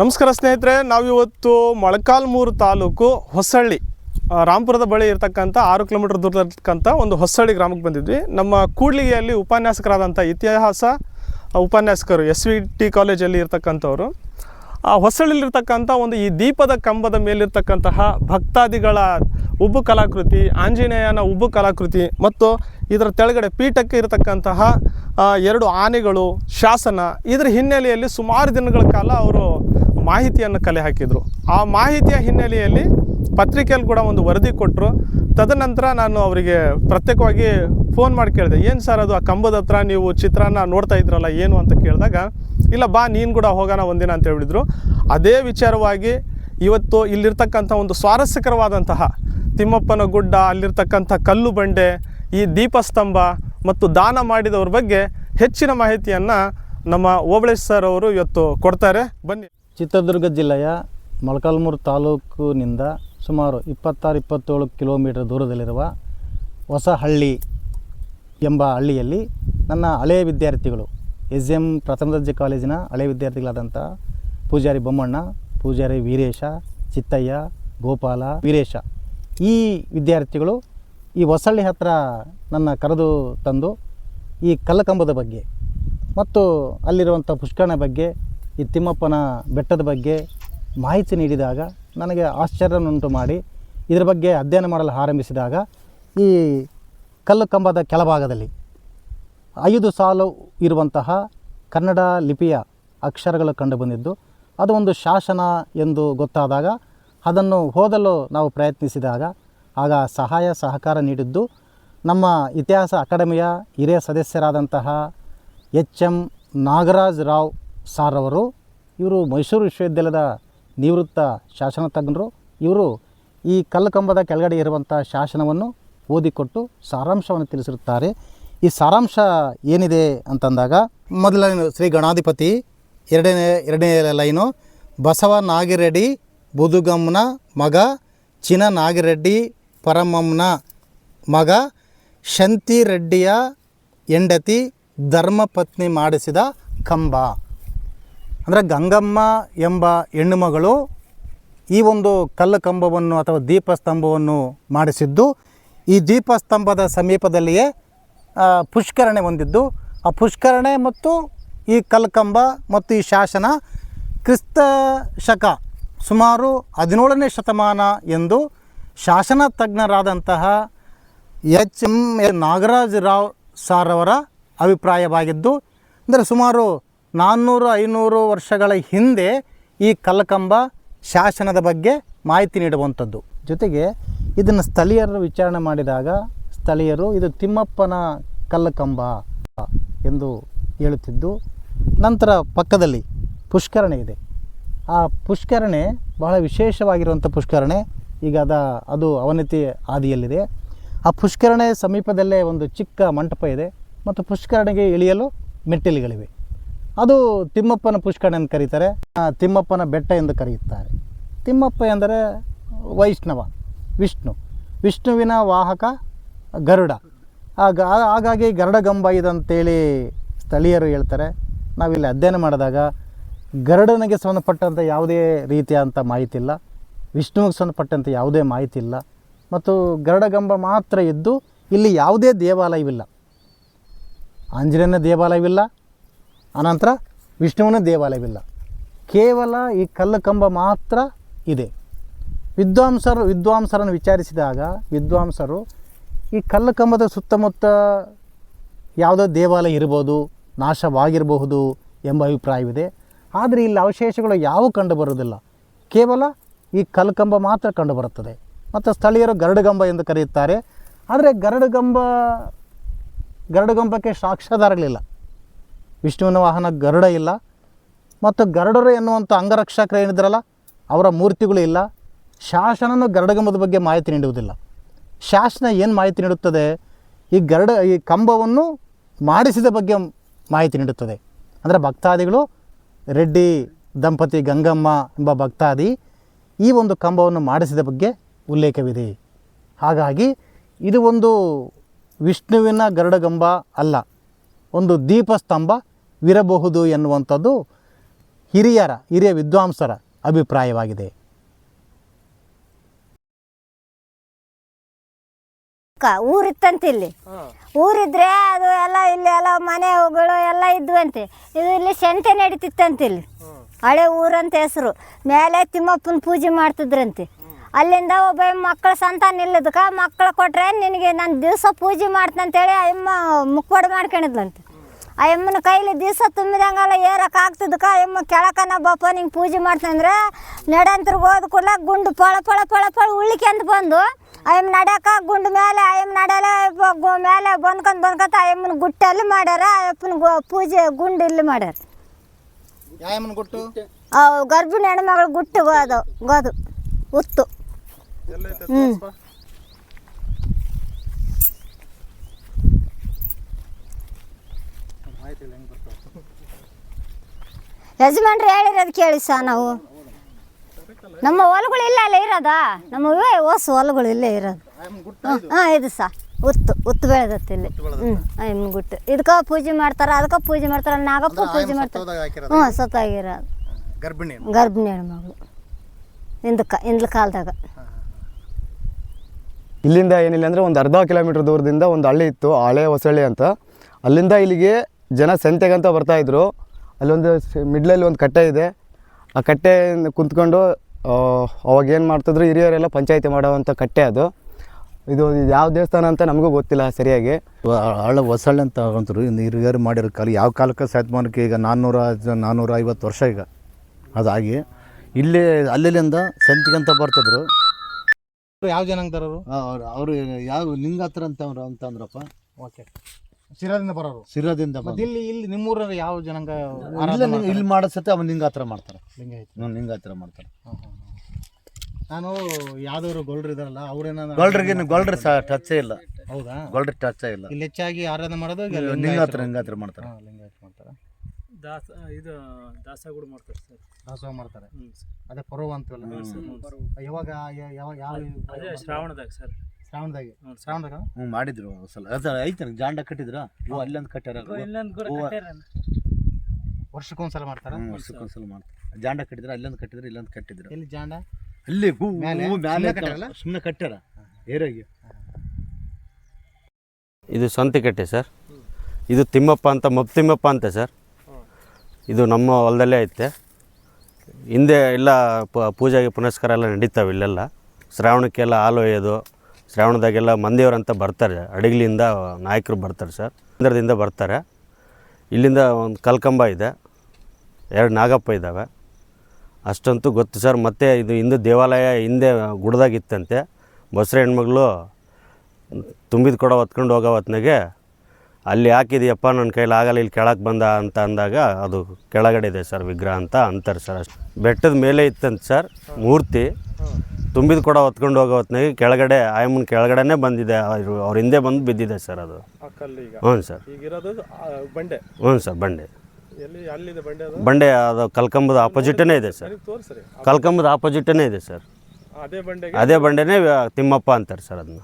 ನಮಸ್ಕಾರ ಸ್ನೇಹಿತರೆ, ನಾವಿವತ್ತು ಮೊಳಕಾಲ್ಮೂರು ತಾಲೂಕು ಹೊಸಳ್ಳಿ ರಾಂಪುರದ ಬಳಿ ಇರತಕ್ಕಂಥ ಆರು ಕಿಲೋಮೀಟರ್ ದೂರದಲ್ಲಿರ್ತಕ್ಕಂಥ ಒಂದು ಹೊಸಳ್ಳಿ ಗ್ರಾಮಕ್ಕೆ ಬಂದಿದ್ವಿ. ನಮ್ಮ ಕೂಡ್ಲಿಗೆಯಲ್ಲಿ ಉಪನ್ಯಾಸಕರಾದಂಥ ಇತಿಹಾಸ ಉಪನ್ಯಾಸಕರು ಎಸ್ ವಿ ಟಿ ಕಾಲೇಜಲ್ಲಿ ಇರ್ತಕ್ಕಂಥವ್ರು. ಆ ಹೊಸಳ್ಳಿಲಿರ್ತಕ್ಕಂಥ ಒಂದು ಈ ದೀಪದ ಕಂಬದ ಮೇಲಿರ್ತಕ್ಕಂತಹ ಭಕ್ತಾದಿಗಳ ಉಬ್ಬು ಕಲಾಕೃತಿ, ಆಂಜನೇಯನ ಉಬ್ಬು ಕಲಾಕೃತಿ ಮತ್ತು ಇದರ ತೆಳಗಡೆ ಪೀಠಕ್ಕೆ ಇರತಕ್ಕಂತಹ ಎರಡು ಆನೆಗಳು, ಶಾಸನ, ಇದರ ಹಿನ್ನೆಲೆಯಲ್ಲಿ ಸುಮಾರು ದಿನಗಳ ಕಾಲ ಅವರು ಮಾಹಿತಿಯನ್ನು ಕಲೆ ಹಾಕಿದರು. ಆ ಮಾಹಿತಿಯ ಹಿನ್ನೆಲೆಯಲ್ಲಿ ಪತ್ರಿಕೆಯಲ್ಲಿ ಕೂಡ ಒಂದು ವರದಿ ಕೊಟ್ಟರು ತದನಂತರ ನಾನು ಅವರಿಗೆ ಪ್ರತ್ಯೇಕವಾಗಿ ಫೋನ್ ಮಾಡಿ ಕೇಳಿದೆ, ಏನು ಸರ್ ಅದು? ಆ ಕಂಬದ ಹತ್ರ ನೀವು ಚಿತ್ರಾನ್ನ ನೋಡ್ತಾ ಇದ್ರಲ್ಲ, ಏನು? ಅಂತ ಕೇಳಿದಾಗ, ಇಲ್ಲ ಬಾ, ನೀನು ಕೂಡ ಹೋಗೋಣ ಒಂದಿನ, ಅಂತ ಹೇಳಿದ್ರು. ಅದೇ ವಿಚಾರವಾಗಿ ಇವತ್ತು ಇಲ್ಲಿರ್ತಕ್ಕಂಥ ಒಂದು ಸ್ವಾರಸ್ಯಕರವಾದಂತಹ ತಿಮ್ಮಪ್ಪನ ಗುಡ್ಡ, ಅಲ್ಲಿರ್ತಕ್ಕಂಥ ಕಲ್ಲು ಬಂಡೆ, ಈ ದೀಪಸ್ತಂಭ ಮತ್ತು ದಾನ ಮಾಡಿದವ್ರ ಬಗ್ಗೆ ಹೆಚ್ಚಿನ ಮಾಹಿತಿಯನ್ನು ನಮ್ಮ ಓಬಳೇಶ್ ಸರ್ ಅವರು ಇವತ್ತು ಕೊಡ್ತಾರೆ. ಬನ್ನಿ. ಚಿತ್ರದುರ್ಗ ಜಿಲ್ಲೆಯ ಮೊಳಕಾಲ್ಮೂರು ತಾಲೂಕಿನಿಂದ ಸುಮಾರು ಇಪ್ಪತ್ತಾರು, ಇಪ್ಪತ್ತೇಳು ಕಿಲೋಮೀಟರ್ ದೂರದಲ್ಲಿರುವ ಹೊಸಹಳ್ಳಿ ಎಂಬ ಹಳ್ಳಿಯಲ್ಲಿ ನನ್ನ ಹಳೆಯ ವಿದ್ಯಾರ್ಥಿಗಳು ಎಸ್ ಎಂ ಪ್ರಥಮ ದರ್ಜೆ ಕಾಲೇಜಿನ ಹಳೆಯ ವಿದ್ಯಾರ್ಥಿಗಳಾದಂಥ ಪೂಜಾರಿ ಬೊಮ್ಮಣ್ಣ, ಪೂಜಾರಿ ವೀರೇಶ, ಚಿತ್ತಯ್ಯ, ಗೋಪಾಲ, ವೀರೇಶ, ಈ ವಿದ್ಯಾರ್ಥಿಗಳು ಈ ಹೊಸಹಳ್ಳಿ ಹತ್ತಿರ ನನ್ನ ಕರೆದು ತಂದು ಈ ಕಲ್ಲಕಂಬದ ಬಗ್ಗೆ ಮತ್ತು ಅಲ್ಲಿರುವಂಥ ಪುಷ್ಕರಣ ಬಗ್ಗೆ ಈ ತಿಮ್ಮಪ್ಪನ ಬೆಟ್ಟದ ಬಗ್ಗೆ ಮಾಹಿತಿ ನೀಡಿದಾಗ ನನಗೆ ಆಶ್ಚರ್ಯನ್ನುಂಟು ಮಾಡಿ ಇದರ ಬಗ್ಗೆ ಅಧ್ಯಯನ ಮಾಡಲು ಆರಂಭಿಸಿದಾಗ ಈ ಕಲ್ಲು ಕಂಬದ ಕೆಳಭಾಗದಲ್ಲಿ ಐದು ಸಾಲು ಇರುವಂತಹ ಕನ್ನಡ ಲಿಪಿಯ ಅಕ್ಷರಗಳು ಕಂಡುಬಂದಿದ್ದು ಅದು ಒಂದು ಶಾಸನ ಎಂದು ಗೊತ್ತಾದಾಗ ಅದನ್ನು ಓದಲು ನಾವು ಪ್ರಯತ್ನಿಸಿದಾಗ ಆಗ ಸಹಾಯ ಸಹಕಾರ ನೀಡಿದ್ದು, ನಮ್ಮ ಇತಿಹಾಸ ಅಕಾಡೆಮಿಯ ಹಿರಿಯ ಸದಸ್ಯರಾದಂತಹ H M Nagaraj Rao sir ಅವರು, ಇವರು ಮೈಸೂರು ವಿಶ್ವವಿದ್ಯಾಲಯದ ನಿವೃತ್ತ ಶಾಸನ ತಜ್ಞರು. ಇವರು ಈ ಕಲ್ಲಕಂಬದ ಕೆಳಗಡೆ ಇರುವಂಥ ಶಾಸನವನ್ನು ಓದಿಕೊಟ್ಟು ಸಾರಾಂಶವನ್ನು ತಿಳಿಸಿರುತ್ತಾರೆ. ಈ ಸಾರಾಂಶ ಏನಿದೆ ಅಂತಂದಾಗ, ಮೊದಲನೇ ಶ್ರೀ ಗಣಾಧಿಪತಿ, ಎರಡನೇ ಎರಡನೇ ಲೈನು, ಬಸವ ನಾಗಿರೆಡ್ಡಿ, ಬುದುಗಮ್ಮನ ಮಗ ಚಿನ ನಾಗಿರೆಡ್ಡಿ, ಪರಮಮ್ಮನ ಮಗ, ಶಂತಿರೆಡ್ಡಿಯ ಹೆಂಡತಿ, ಧರ್ಮಪತ್ನಿ ಮಾಡಿಸಿದ ಕಂಬ. ಅಂದರೆ ಗಂಗಮ್ಮ ಎಂಬ ಹೆಣ್ಣುಮಗಳು ಈ ಒಂದು ಕಲ್ಲು ಕಂಬವನ್ನು ಅಥವಾ ದೀಪಸ್ತಂಭವನ್ನು ಮಾಡಿಸಿದ್ದು, ಈ ದೀಪಸ್ತಂಭದ ಸಮೀಪದಲ್ಲಿಯೇ ಪುಷ್ಕರಣೆ ಹೊಂದಿದ್ದು. ಆ ಪುಷ್ಕರಣೆ ಮತ್ತು ಈ ಕಲ್ಕಂಬ ಮತ್ತು ಈ ಶಾಸನ ಕ್ರಿಸ್ತ ಶಕ ಸುಮಾರು ಹದಿನೇಳನೇ ಶತಮಾನ ಎಂದು ಶಾಸನ ತಜ್ಞರಾದಂತಹ H M Nagaraja Rao sir ಅವರ ಅಭಿಪ್ರಾಯವಾಗಿದ್ದು, ಅಂದರೆ ಸುಮಾರು ನಾನ್ನೂರು ಐನೂರು ವರ್ಷಗಳ ಹಿಂದೆ ಈ ಕಲ್ಲಕಂಬ ಶಾಸನದ ಬಗ್ಗೆ ಮಾಹಿತಿ ನೀಡುವಂಥದ್ದು. ಜೊತೆಗೆ ಇದನ್ನು ಸ್ಥಳೀಯರು ವಿಚಾರಣೆ ಮಾಡಿದಾಗ ಸ್ಥಳೀಯರು ಇದು ತಿಮ್ಮಪ್ಪನ ಕಲ್ಲಕಂಬ ಎಂದು ಹೇಳುತ್ತಿದ್ದು, ನಂತರ ಪಕ್ಕದಲ್ಲಿ ಪುಷ್ಕರಣೆ ಇದೆ. ಆ ಪುಷ್ಕರಣೆ ಬಹಳ ವಿಶೇಷವಾಗಿರುವಂಥ ಪುಷ್ಕರಣೆ. ಈಗ ಅದ, ಅದು ಅವನತಿ ಹಾದಿಯಲ್ಲಿದೆ. ಆ ಪುಷ್ಕರಣೆ ಸಮೀಪದಲ್ಲೇ ಒಂದು ಚಿಕ್ಕ ಮಂಟಪ ಇದೆ ಮತ್ತು ಪುಷ್ಕರಣೆಗೆ ಇಳಿಯಲು ಮೆಟ್ಟಿಲುಗಳಿವೆ. ಅದು ತಿಮ್ಮಪ್ಪನ ಪುಷ್ಕರಣೆ ಎಂದು ಕರೀತಾರೆ. ತಿಮ್ಮಪ್ಪನ ಬೆಟ್ಟ ಎಂದು ಕರೆಯುತ್ತಾರೆ. ತಿಮ್ಮಪ್ಪ ಎಂದರೆ ವೈಷ್ಣವ, ವಿಷ್ಣು. ವಿಷ್ಣುವಿನ ವಾಹಕ ಗರುಡ. ಆಗ ಹಾಗಾಗಿ ಗರುಡಗಂಬ ಇದಂತೇಳಿ ಸ್ಥಳೀಯರು ಹೇಳ್ತಾರೆ. ನಾವಿಲ್ಲಿ ಅಧ್ಯಯನ ಮಾಡಿದಾಗ ಗರುಡನಿಗೆ ಸಂಬಂಧಪಟ್ಟಂಥ ಯಾವುದೇ ರೀತಿಯಾದಂಥ ಮಾಹಿತಿ ಇಲ್ಲ ವಿಷ್ಣುವಿಗೆ ಸಂಬಂಧಪಟ್ಟಂಥ ಯಾವುದೇ ಮಾಹಿತಿ ಇಲ್ಲ ಮತ್ತು ಗರುಡಗಂಬ ಮಾತ್ರ ಇದ್ದು ಇಲ್ಲಿ ಯಾವುದೇ ದೇವಾಲಯವಿಲ್ಲ. ಆಂಜನೇಯನ ದೇವಾಲಯವಿಲ್ಲ. ಅನಂತರ ವಿಷ್ಣುವಿನ ದೇವಾಲಯವಿಲ್ಲ. ಕೇವಲ ಈ ಕಲ್ಲು ಕಂಬ ಮಾತ್ರ ಇದೆ. ವಿದ್ವಾಂಸರು ವಿದ್ವಾಂಸರನ್ನು ವಿಚಾರಿಸಿದಾಗ ವಿದ್ವಾಂಸರು ಈ ಕಲ್ಲು ಕಂಬದ ಸುತ್ತಮುತ್ತ ಯಾವುದೋ ದೇವಾಲಯ ಇರ್ಬೋದು, ನಾಶವಾಗಿರಬಹುದು ಎಂಬ ಅಭಿಪ್ರಾಯವಿದೆ. ಆದರೆ ಇಲ್ಲಿ ಅವಶೇಷಗಳು ಯಾವ ಕಂಡುಬರುವುದಿಲ್ಲ. ಕೇವಲ ಈ ಕಲ್ಲು ಕಂಬ ಮಾತ್ರ ಕಂಡುಬರುತ್ತದೆ. ಮತ್ತು ಸ್ಥಳೀಯರು ಗರಡುಗಂಬ ಎಂದು ಕರೆಯುತ್ತಾರೆ. ಆದರೆ ಗರಡುಗಂಬ ಗರಡುಗಂಬಕ್ಕೆ ಸಾಕ್ಷ್ಯಾಧಾರಗಳಿಲ್ಲ. ವಿಷ್ಣುವಿನ ವಾಹನ ಗರುಡ ಇಲ್ಲ. ಮತ್ತು ಗರುಡರು ಎನ್ನುವಂಥ ಅಂಗರಕ್ಷಕರು ಏನಿದ್ರಲ್ಲ, ಅವರ ಮೂರ್ತಿಗಳು ಇಲ್ಲ. ಶಾಸನನು ಗರುಡಗಂಬದ ಬಗ್ಗೆ ಮಾಹಿತಿ ನೀಡುವುದಿಲ್ಲ. ಶಾಸನ ಏನು ಮಾಹಿತಿ ನೀಡುತ್ತದೆ? ಈ ಗರುಡ, ಈ ಕಂಬವನ್ನು ಮಾಡಿಸಿದ ಬಗ್ಗೆ ಮಾಹಿತಿ ನೀಡುತ್ತದೆ. ಅಂದರೆ ಭಕ್ತಾದಿಗಳು, ರೆಡ್ಡಿ, ದಂಪತಿ ಗಂಗಮ್ಮ ಎಂಬ ಭಕ್ತಾದಿ ಈ ಒಂದು ಕಂಬವನ್ನು ಮಾಡಿಸಿದ ಬಗ್ಗೆ ಉಲ್ಲೇಖವಿದೆ. ಹಾಗಾಗಿ ಇದು ಒಂದು ವಿಷ್ಣುವಿನ ಗರುಡಗಂಬ ಅಲ್ಲ, ಒಂದು ದೀಪಸ್ತಂಭವಿರಬಹುದು ಎನ್ನುವಂಥದ್ದು ಹಿರಿಯರ ಹಿರಿಯ ವಿದ್ವಾಂಸರ ಅಭಿಪ್ರಾಯವಾಗಿದೆ. ಕ ಊರಿತ್ತಂತೆ ಇಲ್ಲಿ ಊರಿದ್ರೆ ಅದು ಎಲ್ಲ ಇಲ್ಲಿ ಎಲ್ಲ ಮನೆಗಳು ಎಲ್ಲ ಇದ್ವಂತೆ. ಇದು ಇಲ್ಲಿ ಸಂತೆ ನಡೀತಿತ್ತಂತೆ ಇಲ್ಲಿ ಹಳೆ ಊರಂತ ಹೆಸರು. ಮೇಲೆ ತಿಮ್ಮಪ್ಪನ ಪೂಜೆ ಮಾಡ್ತಿದ್ರಂತೆ. ಅಲ್ಲಿಂದ ಒಬ್ಬ ಮಕ್ಕಳ ಸಂತಾನ ಇಲ್ಲದಕ್ಕೆ ಮಕ್ಕಳು ಕೊಟ್ರೆ ನಿನಗೆ ನಾನು ದಿವಸ ಪೂಜೆ ಮಾಡ್ತಂತೇಳಿ ಅಮ್ಮ ಮುಕ್ಕೋಡು ಮಾಡ್ಕೊಂಡಿದ್ಲಂತೆ. ಆ ಎಮ್ಮನ ಕೈಲಿ ದಿವಸ ತುಂಬಿದಂಗೆಲ್ಲ ಏರಕ್ಕೆ ಆ ಅಮ್ಮ ಕೆಳಕನ ಬಪ್ಪ ನಿಂಗೆ ಪೂಜೆ ಮಾಡ್ತಂದ್ರೆ ನಡಂತ್ರಿಗೆ ಹೋದ ಕೂಡಲೇ ಗುಂಡು ಪಳ ಪಳ ಪಳ ಪಳ ಉಳ್ಳಿಕೆಂತ ಬಂದು ಅಯ್ಯಮ್ಮ ನಡ್ಯಾಕ ಗುಂಡು ಮೇಲೆ ಅಯ್ಯಮ್ಮ ನಡಲೆ ಮೇಲೆ ಬಂದ್ಕೊಂಡು ಬಂದ್ಕೊಂತ ಆಯಮ್ಮನ ಗುಟ್ಟಲ್ಲಿ ಮಾಡ್ಯಾರ ಅಪ್ಪನ ಪೂಜೆ ಗುಂಡು ಇಲ್ಲಿ ಮಾಡ್ಯಾರ. ಗುಟ್ಟು? ಗರ್ಭಿಣಿ ಹೆಣ್ಮಗಳು ಗುಟ್ಟು ಗೋದು ಗೋದು ಉತ್ತು. ಹ್ಞೂ ಯಜಮಾನ್ರು ಹೇಳಿರೋದು ಕೇಳಿ ಸಾ ನಾವು. ನಮ್ಮ ಹೊಲಗಳು ಇಲ್ಲ ಅಲ್ಲೇ ಇರೋದಾ? ನಮ್ಮ ಇವೇ ಹೊಸ ಹೊಲಗಳು ಇಲ್ಲೇ ಇರೋದು. ಹಾಂ ಇದು ಸಾ ಉತ್ತು ಉತ್ತು ಬೆಳೆದತ್ತೆ ಇಲ್ಲಿ. ಹ್ಞೂ ಗುಟ್ಟು. ಇದಕ್ಕೆ ಪೂಜೆ ಮಾಡ್ತಾರೆ ಅದಕ್ಕೆ ಪೂಜೆ ಮಾಡ್ತಾರೆ ನಾಗಪ್ಪ ಪೂಜೆ ಮಾಡ್ತಾರೆ. ಹ್ಞೂ ಸತ್ತಾಗಿರೋದು. ಗರ್ಭಿಣಿ ಗರ್ಭಿಣಿ ಹೆಣ್ಮಗಳು ಹಿಂದಕ್ಕೆ ಹಿಂದ್ಲ ಕಾಲದಾಗ. ಇಲ್ಲಿಂದ ಏನಿಲ್ಲ ಅಂದರೆ ಒಂದು ಅರ್ಧ ಕಿಲೋಮೀಟ್ರ್ ದೂರದಿಂದ ಒಂದು ಹಳ್ಳಿ ಇತ್ತು ಹಳೆ ಹೊಸಳ್ಳಿ ಅಂತ. ಅಲ್ಲಿಂದ ಇಲ್ಲಿಗೆ ಜನ ಸಂತೆಗಂತ ಬರ್ತಾಯಿದ್ರು ಅಲ್ಲೊಂದು ಮಿಡ್ಲಲ್ಲಿ ಒಂದು ಕಟ್ಟೆ ಇದೆ. ಆ ಕಟ್ಟೆ ಕುಂತ್ಕೊಂಡು ಅವಾಗ ಏನು ಮಾಡ್ತಿದ್ರು ಹಿರಿಯರೆಲ್ಲ ಪಂಚಾಯತಿ ಮಾಡೋವಂಥ ಕಟ್ಟೆ ಅದು. ಇದು ಯಾವ ದೇವಸ್ಥಾನ ಅಂತ ನಮಗೂ ಗೊತ್ತಿಲ್ಲ ಸರಿಯಾಗಿ. ಹಳ್ಳ ಹೊಸಳ್ಳಿ ಅಂತ ಅಂತರು ಇನ್ನು ಹಿರಿಯರು ಮಾಡಿರೋ ಕಾಲ ಯಾವ ಕಾಲಕ್ಕೆ ಶತಮಾನಕ್ಕೆ ಈಗ ನಾನ್ನೂರ ನಾನ್ನೂರ ಐವತ್ತು ವರ್ಷ ಈಗ ಅದಾಗಿ. ಇಲ್ಲಿ ಅಲ್ಲಿಂದ ಸಂತಿಗಂತ ಬರ್ತಿದ್ರು. ಯಾವ ಜನಾಂಗದವರು? ಅವರು ಯಾವ ಲಿಂಗಾತ್ರ ಹತ್ರ ಅವ್ರು ಅಂತ ಅಂದ್ರಪ್ಪ ಓಕೆ ಶಿರಾದಿಂದ ಬರೋರು. ಸಿರದಿಂದ ಮತ್ತೆ ಇಲ್ಲಿ ಇಲ್ಲಿ ನಿಮ್ಮೂರಲ್ಲಿ ಯಾವ ಜನಾಂಗ ಇಲ್ಲ ಇಲ್ಲಿ ಮಾಡಿಸತ್ತೆ ಅವನು ಹತ್ರ ಮಾಡ್ತಾರೆ. ಲಿಂಗಾಯತ ಹ್ಞೂ ಲಿಂಗಾತ್ರ ಮಾಡ್ತಾರೆ. ನಾನು ಯಾವ್ದವ್ರು ಗೊಲ್ರು ಇದಾರಲ್ಲ ಅವ್ರೇನ ಗೊಲ್ರಿಗೆ ಗೊಲ್ರಿ ಸಹ ಟಚ್ಚೇ ಇಲ್ಲ. ಹೌದಾ? ಗೊಲ್ರಿ ಟಚ್ಚೇ ಇಲ್ಲ. ಇಲ್ಲಿ ಹೆಚ್ಚಾಗಿ ಆರಾಧನೆ ಮಾಡೋದು ಈಗ ಲಿಂಗಾತ್ರ ಹತ್ರ ಮಾಡ್ತಾರೆ. ಹಾ, ಲಿಂಗಾಯತ ಮಾಡ್ತಾರೆ. ದಾಸ ಇದು ದಾಸಗಳು ಮಾಡ್ತಾರೆ ಸರ್. ದಾಸೋಹ ಮಾಡ್ತಾರೆ. ಅದೇ ಪರ್ವ ಅಂತೀವಲ್ಲ ಯಾವಾಗ ಯಾವ ಯಾವ ಅದೇ ಶ್ರಾವಣದಾಗ ಸರ್. ಶ್ರಾವಣದಾಗೆ. ಶ್ರಾವಣದಾಗ? ಹ್ಞೂ ಮಾಡಿದ್ರು ಒಂದ್ ಸಲ ಅದು ಐತೆ ಜಾಂಡ ಕಟ್ಟಿದ್ರ? ಇವು ಅಲ್ಲೊಂದು ಕಟ್ಟಾರ. ವರ್ಷಕ್ಕೊಂದ್ಸಲ ಮಾಡ್ತಾರ? ವರ್ಷಕ್ಕೊಂದ್ಸಲ ಮಾಡ್ತಾರೆ. ಜಾಂಡ ಕಟ್ಟಿದ್ರೆ ಅಲ್ಲೊಂದು ಕಟ್ಟಿದ್ರೆ ಇಲ್ಲೊಂದು ಕಟ್ಟಿದ್ರು? ಎಲ್ಲಿ ಜಾಂಡ? ಅಲ್ಲಿ ಹೂ? ಹೂ ಸುಮ್ನೆ ಸುಮ್ಮನೆ ಕಟ್ಟಾರ ಏರಾಗಿ. ಇದು ಸಂತಿಕಟ್ಟೆ ಸರ್. ಇದು ತಿಮ್ಮಪ್ಪ ಅಂತ ಮಬ್ ತಿಮ್ಮಪ್ಪ ಅಂತ ಸರ್. ಇದು ನಮ್ಮ ಹೊಲದಲ್ಲೇ ಐತೆ. ಹಿಂದೆ ಎಲ್ಲ ಪ- ಪೂಜೆಗೆ ಪುನಸ್ಕಾರ ಎಲ್ಲ ನಡೀತಾವೆ ಇಲ್ಲೆಲ್ಲ. ಶ್ರಾವಣಕ್ಕೆಲ್ಲ ಹಾಲು ಒಯ್ಯೋದು ಶ್ರಾವಣದಾಗೆಲ್ಲ ಮಂದಿಯವರಂತ ಬರ್ತಾರೆ. ಅಡಗಲಿಂದ ನಾಯಕರು ಬರ್ತಾರೆ ಸರ್. ಕೇಂದ್ರದಿಂದ ಬರ್ತಾರೆ. ಇಲ್ಲಿಂದ ಒಂದು ಕಲ್ಕಂಬ ಇದೆ. ಎರಡು ನಾಗಪ್ಪ ಇದ್ದಾವೆ. ಅಷ್ಟಂತೂ ಗೊತ್ತು ಸರ್. ಮತ್ತು ಇದು ಹಿಂದೆ ದೇವಾಲಯ ಹಿಂದೆ ಗುಡ್ದಾಗಿತ್ತಂತೆ. ಬಸರೆ ಹೆಣ್ಮಗಳು ತುಂಬಿದ ಕೊಡ ಹೊತ್ಕೊಂಡು ಹೋಗೋ ಹೊತ್ನಾಗೆ ಅಲ್ಲಿ ಹಾಕಿದೆಯಪ್ಪ, ನನ್ನ ಕೈಲಿ ಆಗಲ್ಲ, ಇಲ್ಲಿ ಕೆಳಗೆ ಬಂದ ಅಂತ ಅಂದಾಗ ಅದು ಕೆಳಗಡೆ ಇದೆ ಸರ್ ವಿಗ್ರಹ ಅಂತ ಅಂತಾರೆ ಸರ್ ಅಷ್ಟು. ಬೆಟ್ಟದ ಮೇಲೆ ಇತ್ತಂತೆ ಸರ್ ಮೂರ್ತಿ. ತುಂಬಿದ ಕೂಡ ಹೊತ್ಕೊಂಡು ಹೋಗೋ ಹೊತ್ನಾಗೆ ಕೆಳಗಡೆ ಆಯಮ್ಮನ ಕೆಳಗಡೆನೇ ಬಂದಿದೆ. ಅವ್ರು ಅವ್ರ ಹಿಂದೆ ಬಂದು ಬಿದ್ದಿದೆ ಸರ್ ಅದು. ಆ ಕಲ್ಲು ಈಗ. ಹ್ಞೂ ಸರ್. ಆ, ಬಂಡೆ. ಹ್ಞೂ ಸರ್ ಬಂಡೆ. ಎಲ್ಲಿ ಅಲ್ಲಿದೆ ಬಂಡೆ ಅದು? ಬಂಡೆ ಅದು ಕಲ್ಕಂಬದ ಆಪೋಸಿಟೇ ಇದೆ ಸರ್. ನನಗೆ ತೋರಿಸ್ರಿ. ಕಲ್ಕಂಬದ ಆಪೋಸಿಟೇ ಇದೆ ಸರ್. ಅದೇ ಬಂಡೆಗೆ? ಅದೇ ಬಂಡೆನೇ ವ್ಯ- ತಿಮ್ಮಪ್ಪ ಅಂತಾರೆ ಸರ್ ಅದನ್ನ.